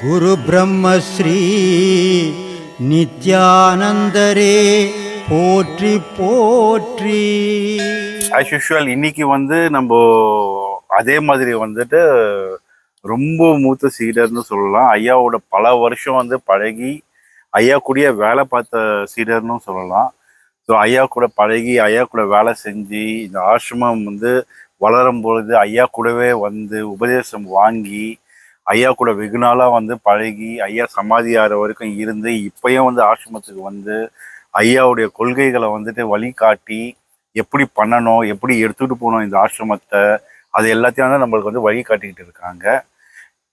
குரு பிரம்மஸ்ரீ நித்யானந்தரே போற்றி போற்றி. As usual இன்னைக்கு வந்து நம்ம அதே மாதிரி வந்துட்டு ரொம்ப மூத்த சீடர்னு சொல்லலாம். ஐயாவோட பல வருஷம் வந்து பழகி ஐயா கூடயே வேலை பார்த்த சீடர்னு சொல்லலாம். ஸோ ஐயா கூட பழகி ஐயா கூட வேலை செஞ்சு இந்த ஆசிரமம் வந்து வளரும் பொழுது ஐயா கூடவே வந்து உபதேசம் வாங்கி ஐயா கூட வெகு நாளாக வந்து பழகி ஐயா சமாதி ஆகிற வரைக்கும் இருந்து இப்பயும் வந்து ஆசிரமத்துக்கு வந்து ஐயாவுடைய கொள்கைகளை வந்துட்டு வழிகாட்டி எப்படி பண்ணணும் எப்படி எடுத்துகிட்டு போகணும் இந்த ஆசிரமத்தை அது எல்லாத்தையும் வந்து நம்மளுக்கு வந்து வழிகாட்டிக்கிட்டு இருக்காங்க.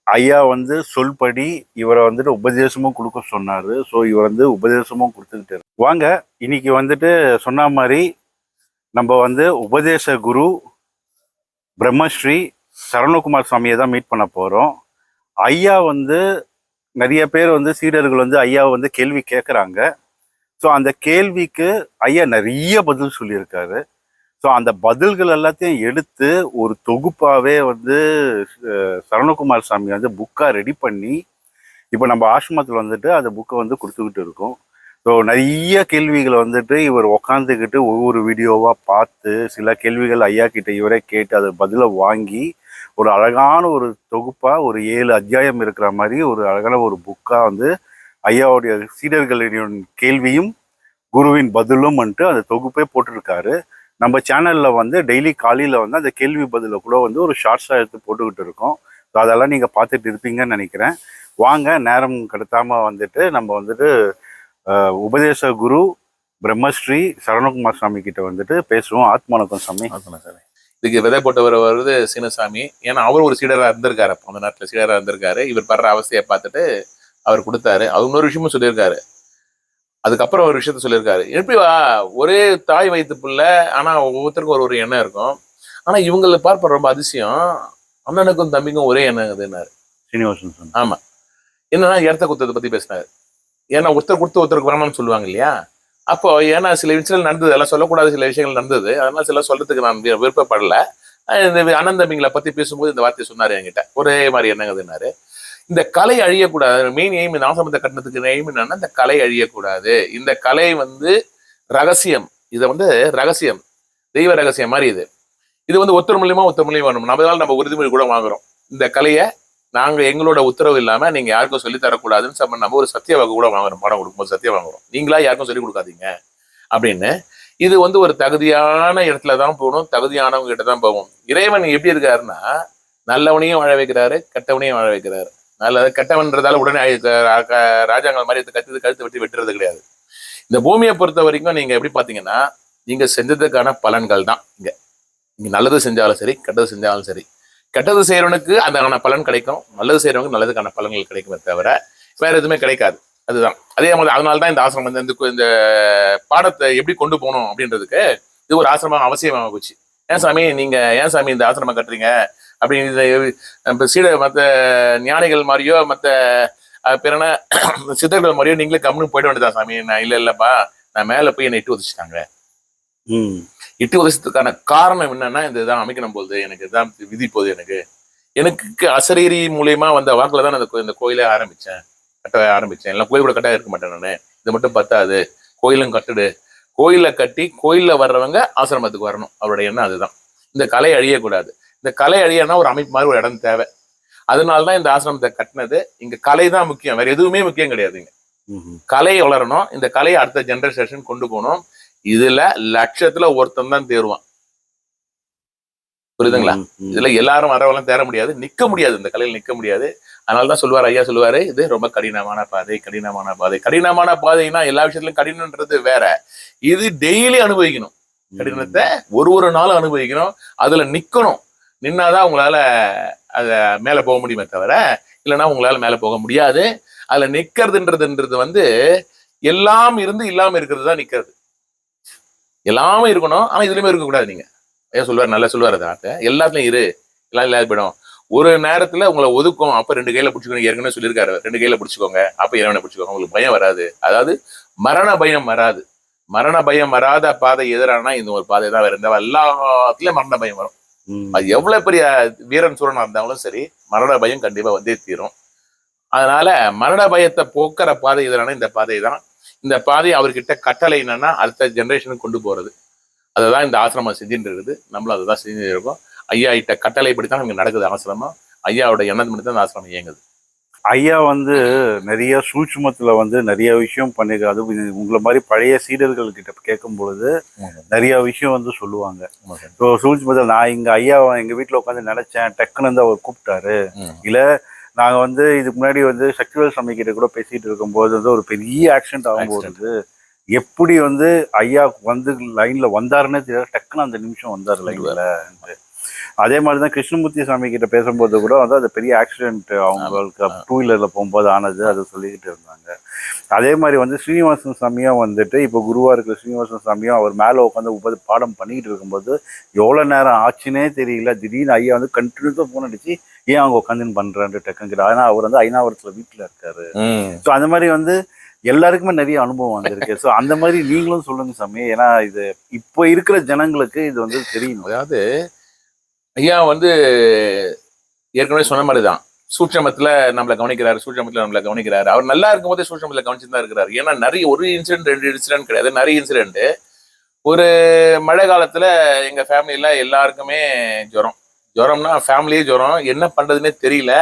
ஐயா வந்து சொல்படி இவரை வந்துட்டு உபதேசமும் கொடுக்க சொன்னார். ஸோ இவர் வந்து உபதேசமும் கொடுத்துக்கிட்டு வாங்க இன்னைக்கு வந்துட்டு சொன்ன மாதிரி நம்ம வந்து உபதேச குரு பிரம்மஸ்ரீ சரவணகுமார் சுவாமியை தான் மீட் பண்ண போகிறோம் ஐயா வந்து நிறைய பேர் வந்து சீடர்கள் வந்து ஐயாவை வந்து கேள்வி கேட்குறாங்க ஸோ அந்த கேள்விக்கு ஐயா நிறைய பதில் சொல்லியிருக்காரு. ஸோ அந்த பதில்கள் எல்லாத்தையும் எடுத்து ஒரு தொகுப்பாகவே வந்து சரணகுமார் சாமி வந்து புக்காக ரெடி பண்ணி இப்போ நம்ம ஆசிரமத்தில் வந்துட்டு அந்த புக்கை வந்து கொடுத்துக்கிட்டு இருக்கோம். ஸோ நிறைய கேள்விகளை வந்துட்டு இவர் உக்காந்துக்கிட்டு ஒவ்வொரு வீடியோவாக பார்த்து சில கேள்விகள் ஐயா கிட்ட இவரே கேட்டு அதை பதிலை வாங்கி ஒரு அழகான ஒரு தொகுப்பாக ஒரு ஏழு அத்தியாயம் இருக்கிற மாதிரி ஒரு அழகான ஒரு புக்காக வந்து ஐயாவுடைய சீடர்களின் கேள்வியும் குருவின் பதிலும் வந்துட்டு அந்த தொகுப்பே போட்டிருக்காரு. நம்ம சேனலில் வந்து டெய்லி காலையில் வந்து அந்த கேள்வி பதிலை கூட வந்து ஒரு ஷார்ட்ஸாக எடுத்து போட்டுக்கிட்டு இருக்கோம். ஸோ அதெல்லாம் நீங்கள் பார்த்துட்டு இருப்பீங்கன்னு நினைக்கிறேன். வாங்க நேரம் கடத்தாமல் வந்துட்டு நம்ம வந்துட்டு உபதேச குரு பிரம்மஸ்ரீ சரணகுமார் சாமி கிட்ட வந்துட்டு பேசுவோம். ஆத்மானக்கம் சாமி. ஆசனம் சார் இதுக்கு விதை போட்டவர் வருது சீனசாமி. ஏன்னா அவர் ஒரு சீடரா இருந்திருக்காரு அப்போ. அந்த நாட்டுல சீடரா இருந்திருக்காரு. இவர் படுற அவஸ்தையை பார்த்துட்டு அவர் கொடுத்தாரு. அவர் இன்னொரு விஷயமும் சொல்லியிருக்காரு. அதுக்கப்புறம் ஒரு விஷயத்த சொல்லியிருக்காரு. எப்படி வா ஒரே தாய் வயிற்று பிள்ளை ஆனா ஒவ்வொருத்தருக்கும் ஒரு ஒரு எண்ணம் இருக்கும். ஆனா இவங்களை பார்ப்ப ரொம்ப அதிசயம். அண்ணனுக்கும் தம்பிக்கும் ஒரே எண்ணம் இதுன்னாரு. சீனிவாசன் சாமி ஆமா. என்னன்னா இடத்த குத்தத்தை பத்தி பேசினாரு. ஏன்னா ஒருத்தர் கொடுத்து ஒருத்தருக்கு வேணாம்னு சொல்லுவாங்க இல்லையா? அப்போ ஏன்னா சில விஷயங்கள் நடந்தது எல்லாம் சொல்லக்கூடாத சில விஷயங்கள் நடந்தது. அதனால சில சொல்றதுக்கு நான் விருப்பப்படல. இந்த அனந்தமிங்களை தம்பிங்களை பத்தி பேசும்போது இந்த வார்த்தையை சொன்னாரு என்கிட்ட. ஒரே மாதிரி என்னங்குதுன்னாரு இந்த கலை அழியக்கூடாது. மெயின் எய்ம் இந்த ஆசிரமத்தை கட்டணத்துக்கு எய்ம் என்னன்னா இந்த கலை அழியக்கூடாது. இந்த கலை வந்து ரகசியம். இதை வந்து ரகசியம். தெய்வ ரகசியம் மாதிரி இது. இது வந்து ஒருத்தர் மூலியமா ஒருத்தர் மூலியமா வரணும். நம்மளால நம்ம உறுதிமொழி கூட வாங்குறோம். இந்த கலையை நாங்க எங்களோட உத்தரவு இல்லாம நீங்க யாருக்கும் சொல்லி தரக்கூடாதுன்னு சம்ம நம்ம ஒரு சத்திய வாக்கு கூட வாங்குறோம் படம் கொடுக்கும்போது சத்திய வாங்குறோம். நீங்களா யாருக்கும் சொல்லி கொடுக்காதீங்க அப்படின்னு. இது வந்து ஒரு தகுதியான இடத்துல தான் போகணும் தகுதியானவங்க கிட்ட தான் போகும் இறைவன் எப்படி இருக்காருன்னா நல்லவனையும் வாழ வைக்கிறாரு கெட்டவனையும் வாழ வைக்கிறாரு. நல்ல கெட்டவன்றதால உடனே ராஜாங்கள் மாதிரி கத்து கழுத்து வெட்டி வெட்டுறது கிடையாது. இந்த பூமியை பொறுத்த வரைக்கும் நீங்க எப்படி பாத்தீங்கன்னா நீங்க செஞ்சதுக்கான பலன்கள் தான் இங்க. நீங்க நல்லது செஞ்சாலும் சரி கெட்டது செஞ்சாலும் சரி. கெட்டது செய்யறவனுக்கு அதற்கான பலன் கிடைக்கும். நல்லது செய்யறவனுக்கு நல்லதுக்கான பலன்கள் கிடைக்குமே தவிர வேற எதுவுமே கிடைக்காது. அதுதான். அதே மாதிரி அதனால தான் இந்த ஆசிரமம் வந்து இந்த இந்த பாடத்தை எப்படி கொண்டு போகணும் அப்படின்றதுக்கு இது ஒரு ஆசிரமம் அவசியமாக போச்சு. ஏன் சாமி நீங்க ஏன் சாமி இந்த ஆசிரமம் கட்டுறீங்க? அப்படின்னு சீட மற்ற ஞானிகள் மாதிரியோ மற்ற பிறன சித்தர்கள் மாதிரியோ நீங்களே கம்முன்னு போயிட வேண்டியதா சாமி. நான் இல்லை இல்லைப்பா. நான் மேலே போய் என்னை இட்டு வச்சுட்டாங்க ம் இட்டு வசத்துக்கான காரணம் என்னன்னா இந்த இதான் அமைக்கணும் போகுது எனக்கு இதான் விதி போகுது எனக்கு. எனக்கு அசரீரி மூலியமா வந்த வாக்குல தான் இந்த கோயிலே ஆரம்பிச்சேன். கட்ட ஆரம்பிச்சேன். எல்லாம் கோயில் கூட கட்ட இருக்க மாட்டேன் நான். இது மட்டும் பத்தாது. கோயிலும் கட்டுடு. கோயிலை கட்டி கோயில்ல வர்றவங்க ஆசிரமத்துக்கு வரணும். அவரோட எண்ணம் அதுதான். இந்த கலை அழியக்கூடாது. இந்த கலை அழியனா ஒரு அமைப்பு மாதிரி ஒரு இடம் தேவை. அதனால தான் இந்த ஆசிரமத்தை கட்டினது. இங்க கலை தான் முக்கியம். வேற எதுவுமே முக்கியம் கிடையாதுங்க ம் கலை வளரணும். இந்த கலையை அடுத்த ஜெனரேஷன் கொண்டு போகணும். இதுல லட்சத்துல ஒருத்தன் தான் தேருவான். புரியுதுங்களா. இதுல எல்லாரும் வரவெல்லாம் தேர முடியாது நிக்க முடியாது இந்த கலையில் நிக்க முடியாது. அதனால தான் சொல்லுவார் ஐயா சொல்லுவாரு இது ரொம்ப கடினமான பாதை கடினமான பாதை. கடினமான பாதைனா எல்லா விஷயத்துலயும் கடினன்றது வேற. இது டெய்லி அனுபவிக்கணும். கடினத்தை ஒரு ஒரு நாளும் அனுபவிக்கணும். அதுல நிக்கணும். நின்னாதான் உங்களால அத மேல போக முடியுமே தவிர இல்லைன்னா உங்களால மேல போக முடியாது. அதுல நிக்கிறதுன்றதுன்றது வந்து எல்லாம் இருந்து இல்லாம இருக்கிறது தான் நிக்கிறது. எல்லாமே இருக்கணும். ஆனா இதுலயுமே இருக்கக்கூடாது நீங்க. ஏன் சொல்லுவார் நல்லா சொல்லுவார் அந்த வார்த்தை எல்லாத்துலயும் இரு. எல்லாம் இல்லாத போயிடும். ஒரு நேரத்துல உங்களை ஒதுக்கும். அப்ப ரெண்டு கையில பிடிச்சிக்கணும் ஏற்கனவே சொல்லியிருக்காரு. ரெண்டு கையில பிடிச்சிக்கோங்க. அப்ப இறைவனை பிடிச்சிக்கோங்க. உங்களுக்கு பயம் வராது. அதாவது மரண பயம் வராது. மரண பயம் வராத பாதை எதிரானா இந்த ஒரு பாதை தான். வேற எந்த எல்லாத்துலயும் மரண பயம் வரும். அது எவ்வளவு பெரிய வீரன் சூரனா இருந்தாலும் சரி மரண பயம் கண்டிப்பா வந்தே தீரும். அதனால மரண பயத்தை போக்குற பாதை எதிரான இந்த பாதை தான். இந்த பாதை அவர்கிட்ட கட்டளை என்னன்னா அடுத்த ஜெனரேஷனுக்கு கொண்டு போறது. அதை தான் இந்த ஆசிரமம் செஞ்சுட்டு இருக்குது. நம்மளும் அதை தான் செஞ்சுட்டு இருக்கோம். ஐயா கிட்ட கட்டளைப்படி தான் நமக்கு நடக்குது ஆசிரமம். ஐயாவோட எண்ணம் மட்டும் தான் இந்த ஆசிரமம் இயங்குது. ஐயா வந்து நிறைய சூட்சுமத்துல வந்து நிறைய விஷயம் இது உங்களை மாதிரி பழைய சீடர்கள் கிட்ட கேட்கும் பொழுது நிறைய விஷயம் வந்து சொல்லுவாங்க. இப்போ சூட்சுமத்தில் நான் இங்க ஐயா எங்க வீட்டுல உட்காந்து நினைச்சேன். டக்குன்னு வந்து அவர் கூப்பிட்டாரு. இல்ல நாங்க வந்து இதுக்கு முன்னாடி வந்து சக்திவேல் சாமி கிட்ட கூட பேசிட்டு இருக்கும்போது வந்து ஒரு பெரிய ஆக்சிடென்ட் ஆகும்போது எப்படி வந்து ஐயா வந்து லைன்ல வந்தாருன்னே தெரியல டக்குன்னு அந்த நிமிஷம் வந்தாரு லைன்ல அதே மாதிரி தான் கிருஷ்ணமூர்த்தி சாமி கிட்ட பேசும்போது கூட வந்து அது பெரிய ஆக்சிடென்ட் அவங்களுக்கு டூ வீலர்ல போகும்போது ஆனது அதை சொல்லிக்கிட்டு இருந்தாங்க. அதே மாதிரி வந்து ஸ்ரீனிவாசன் சாமியும் வந்துட்டு இப்போ குருவா இருக்கிற ஸ்ரீனிவாசன் சாமியும் அவர் மேலே உட்காந்து உபதி பாடம் பண்ணிக்கிட்டு இருக்கும்போது எவ்வளோ நேரம் ஆச்சுன்னே தெரியல. திடீர்னு ஐயா வந்து கண்டினியூஸாக ஃபோன் அடிச்சு ஏன் அவங்க உட்காந்துன்னு பண்றான்ட்டு டக்குங்கிற ஆனால் அவர் வந்து ஐநாவரத்தில் வீட்டில் இருக்காரு. ஸோ அந்த மாதிரி வந்து எல்லாருக்குமே நிறைய அனுபவம் வந்திருக்கு. ஸோ அந்த மாதிரி நீங்களும் சொல்லுங்க சாமி. ஏன்னா இது இப்போ இருக்கிற ஜனங்களுக்கு இது வந்து தெரியணும் அதாவது ஐயா வந்து ஏற்கனவே சொன்ன மாதிரி தான் சூட்சமத்தில் நம்மளை கவனிக்கிறாரு சூட்சமத்தில் நம்மளை கவனிக்கிறாரு. அவர் நல்லா இருக்கும்போதே சூட்சமத்தில் கவனிச்சுட்டு தான் இருக்கிறார். ஏன்னா நிறைய ஒரு இன்சிடென்ட் ரெண்டு இன்சிடென்ட் கிடையாது. நிறைய இன்சிடென்ட் ஒரு மழை காலத்தில் எங்கள் ஃபேமிலியில் எல்லாருக்குமே ஜுரம். ஜுரம்னா ஃபேமிலியே ஜுரம். என்ன பண்ணுறதுனே தெரியல.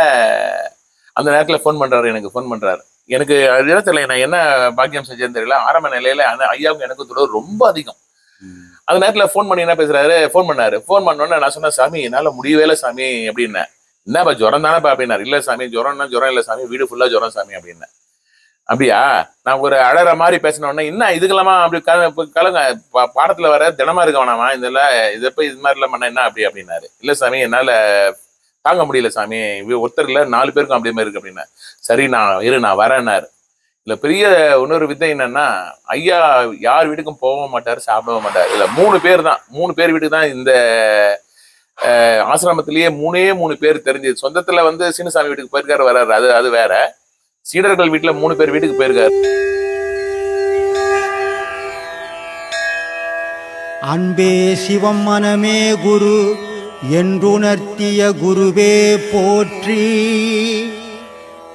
அந்த நேரத்தில் ஃபோன் பண்ணுறாரு எனக்கு ஃபோன் பண்ணுறாரு எனக்கு அது என்ன தெரியல நான் என்ன பாக்கியம் செஞ்சேன்னு தெரியல. ஆரம்ப நிலையில் ஆனா ஐயாவுக்கு எனக்கு தொடர் ரொம்ப அதிகம். அந்த நேரத்துல ஃபோன் பண்ணி என்ன பேசுறாரு? ஃபோன் பண்ணாரு. ஃபோன் பண்ணோன்னே நான் சொன்னேன் சாமி என்னால முடியவே இல்லை சாமி அப்படின்னேன். என்னப்பா ஜுரம் தானேப்பா? அப்படின்னாரு. இல்ல சாமி ஜுரம்னா ஜுரம் இல்ல சாமி வீடு ஃபுல்லா ஜுரம் சாமி அப்படின்னேன். அப்படியா? நான் ஒரு அழற மாதிரி பேசினோடனே என்ன இதுக்கெல்லாமா அப்படி கலங்க பா- பாடத்துல வர தினமா இருக்க வேணாமா இதெல்லாம் இதை போய் இது மாதிரி எல்லாம் பண்ண என்ன அப்படி? அப்படின்னாரு. இல்ல சாமி என்னால தாங்க முடியல சாமி ஒருத்தர் இல்ல நாலு பேருக்கும் அப்படியே மாதிரி இருக்கு அப்படின்னா சரி நான் இரு நான் வரேன்னாரு. இதுல பெரிய இன்னொரு வித்தை என்னன்னா ஐயா யார் வீட்டுக்கும் போகவும் மாட்டார் சாப்பிடவும் மாட்டார். இதுல மூணு பேர் தான் மூணு பேர் வீட்டுக்கு தான் இந்த ஆசிரமத்திலேயே மூணே மூணு பேர் தெரிஞ்சது. சொந்தத்துல வந்து சின்னசாமி வீட்டுக்கு போயிருக்காரு வர்றாரு அது அது வேற. சீடர்கள் வீட்டுல மூணு பேர் வீட்டுக்கு போயிருக்காரு. அன்பே சிவம் மனமே குரு என்றுணர்த்திய குருவே போற்றி.